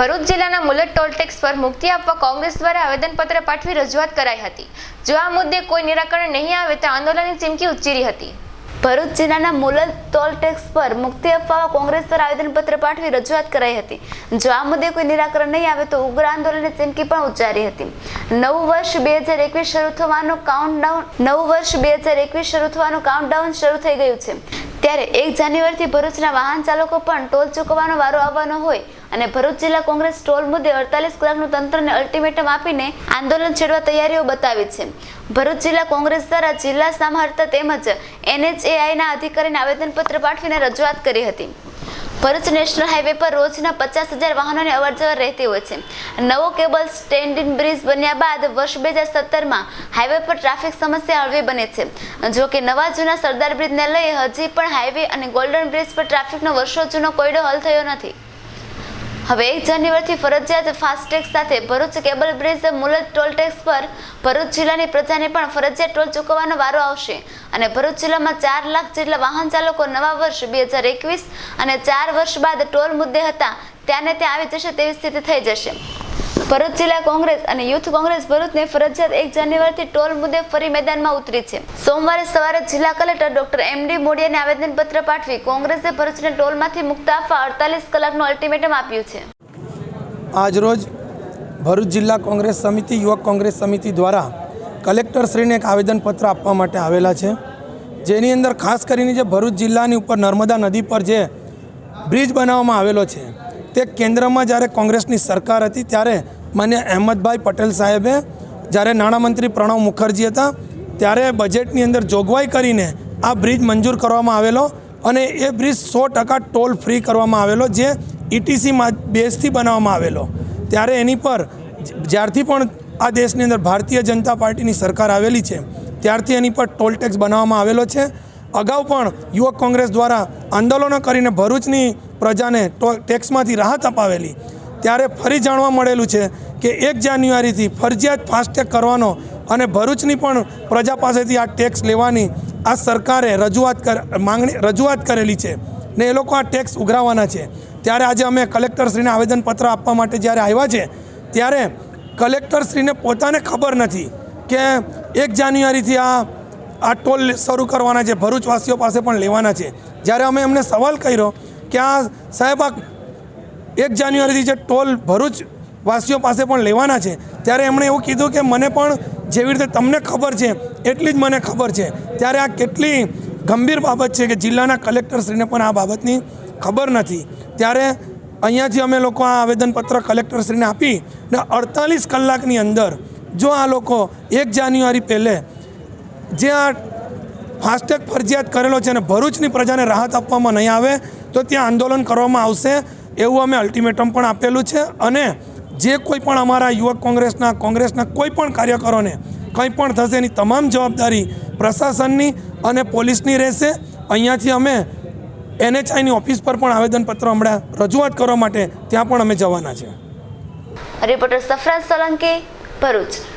ભરૂચ જિલ્લાના મુલત toll tax પર મુક્તિ આપવા કોંગ્રેસ દ્વારા આવેદનપત્ર પાઠવી રજૂઆત કરાઈ હતી. જો આ મુદ્દે કોઈ નિરાકરણ નહીં આવે તો આંદોલનની ચીમકી ઉચ્ચરી હતી. ભરૂચ જિલ્લાના મુલત ટોલ ટેક્સ પર મુક્તિ અપાવવા કોંગ્રેસ દ્વારા આવેદનપત્ર પાઠવી રજૂઆત કરાઈ હતી. જો આ મુદ્દે કોઈ નિરાકરણ નહીં આવે તો ઉગ્ર આંદોલનની ચીમકી પણ ઉચ્ચારી હતી. નવું વર્ષ બે હજાર એકવીસ શરૂ થવાનું કાઉન્ટડાઉન નવું વર્ષ બે હજાર એકવીસ શરૂ થવાનું કાઉન્ટડાઉન શરૂ થઈ ગયું છે. ત્યારે એક જાન્યુઆરીથી ભરૂચના વાહન ચાલકો પણ ટોલ ચૂકવવાનો વારો આવવાનો હોય અને ભરૂચ જિલ્લા કોંગ્રેસ ટોલ મુદ્દે અડતાલીસ કલાકનું તંત્રને અલ્ટિમેટમ આપીને આંદોલન છેડવા તૈયારીઓ બતાવી છે. ભરૂચ જિલ્લા કોંગ્રેસ દ્વારા જિલ્લા સામહર્તા તેમજ એનએચએઆઈના અધિકારીને આવેદનપત્ર પાઠવીને રજૂઆત કરી હતી. ભરૂચ નેશનલ હાઈવે પર રોજના પચાસ હજાર વાહનોની અવરજવર રહેતી હોય છે. નવો કેબલ સ્ટેન્ડિંગ બ્રિજ બન્યા બાદ વર્ષ બે હજાર સત્તરમાં હાઈવે પર ટ્રાફિક સમસ્યા હળવી બને છે. જો કે નવા જૂના સરદાર બ્રિજને લઈ હજી પણ હાઈવે અને ગોલ્ડન બ્રિજ પર ટ્રાફિકનો વર્ષો જૂનો કોયડો હલ થયો નથી. હવે એક જાન્યુઆરીથી ફરજિયાત ફાસ્ટેગ સાથે ભરૂચ કેબલ બ્રિજ મુલત ટોલ ટેક્સ પર ભરૂચ જિલ્લાની પ્રજાને પણ ફરજિયાત ટોલ ચૂકવવાનો વારો આવશે. અને ભરૂચ જિલ્લામાં ચાર લાખ જેટલા વાહન ચાલકો નવા વર્ષ બે હજાર એકવીસ અને ચાર વર્ષ બાદ ટોલ મુદ્દે હતા, ત્યાંને ત્યાં આવી જશે તેવી સ્થિતિ થઈ જશે. ભરૂચ જિલ્લા કોંગ્રેસ અને યુથ કોંગ્રેસ ભરૂચને ફરજિયાત એક જાન્યુઆરીથી ટોલ મુદ્દે ફરી મેદાનમાં ઉતરી છે. સોમવારે સવારે જિલ્લા કલેક્ટર ડોક્ટર એમ ડી મોડિયાને આવેદનપત્ર પાઠવી કોંગ્રેસે ભરૂચને ટોલમાંથી મુક્ત આપવા અડતાલીસ કલાકનું અલ્ટિમેટમ આપ્યું છે. આજરોજ ભરૂચ જિલ્લા કોંગ્રેસ સમિતિ, યુવક કોંગ્રેસ સમિતિ દ્વારા કલેક્ટરશ્રીને એક આવેદનપત્ર આપવા માટે આવેલા છે. જેની અંદર ખાસ કરીને જે ભરૂચ જિલ્લાની ઉપર નર્મદા નદી પર જે બ્રિજ બનાવવામાં આવેલો છે, તે કેન્દ્રમાં જ્યારે કોંગ્રેસની સરકાર હતી ત્યારે માન્ય અહેમદભાઈ પટેલ સાહેબે, જ્યારે નાણામંત્રી પ્રણવ મુખર્જી હતા, ત્યારે બજેટની અંદર જોગવાઈ કરીને આ બ્રિજ મંજૂર કરવામાં આવેલો અને એ બ્રિજ સો ટકા ટોલ ફ્રી કરવામાં આવેલો, જે ઇટીસીમાં બેઝથી બનાવવામાં આવેલો. ત્યારે એની પર જ્યારથી પણ આ દેશની અંદર ભારતીય જનતા પાર્ટીની સરકાર આવેલી છે, ત્યારથી એની પર ટોલ ટેક્સ બનાવવામાં આવેલો છે. અગાઉ પણ યુવક કોંગ્રેસ દ્વારા આંદોલનો કરીને ભરૂચની પ્રજાને ટો, ટેક્સમાંથી રાહત અપાવેલી. ત્યારે ફરી જાણવા મળેલું છે કે એક જાન્યુઆરીથી ફરજિયાત ફાસ્ટેગ કરવાનો અને ભરૂચની પણ પ્રજા પાસેથી આ ટેક્સ લેવાની આ સરકારે રજૂઆત કર, માંગણી, રજૂઆત કરેલી છે ને એ લોકો આ ટેક્સ ઉઘરાવવાના છે. ત્યારે આજે અમે કલેક્ટરશ્રીને આવેદનપત્ર આપવા માટે જ્યારે આવ્યા છે, ત્યારે કલેક્ટરશ્રીને પોતાને ખબર નથી કે એક જાન્યુઆરીથી આ આ ટોલ શરૂ કરવાના છે, ભરૂચવાસીઓ પાસે પણ લેવાના છે. જ્યારે અમે એમને સવાલ કર્યો કે આ સાહેબ આ એક જાન્યુઆરીથી જે ટોલ ભરૂચ વાસીઓ પાસે પણ લેવાના છે, ત્યારે એમણે એવું કીધું કે મને પણ જેવી રીતે તમને ખબર છે, એટલી જ મને ખબર છે. ત્યારે આ કેટલી ગંભીર બાબત છે કે જિલ્લાના કલેક્ટરશ્રીને પણ આ બાબતની ખબર નથી. ત્યારે અહીંયાથી અમે લોકો આ આવેદનપત્ર કલેક્ટરશ્રીને આપી ને અડતાલીસ કલાકની અંદર જો આ લોકો એક જાન્યુઆરી પહેલે જે આ ફાસ્ટેગ ફરજિયાત કરેલો છે અને ભરૂચની પ્રજાને રાહત આપવામાં નહીં આવે, તો ત્યાં આંદોલન કરવામાં આવશે. એવું અમે અલ્ટિમેટમ પણ આપેલું છે અને જે કોઈ પણ અમારા યુવક કોંગ્રેસના કોંગ્રેસના કોઈ પણ કાર્યકરોને કંઈ પણ થશે એની તમામ જવાબદારી પ્રશાસનની અને પોલીસની રહેશે. અહીંયાથી અમે એનએચઆઈની ઓફિસ પર પણ આવેદનપત્ર હમણાં રજૂઆત કરવા માટે ત્યાં પણ અમે જવાના છે રિપોર્ટર સફરાજ સોલંકી, ભરૂચ.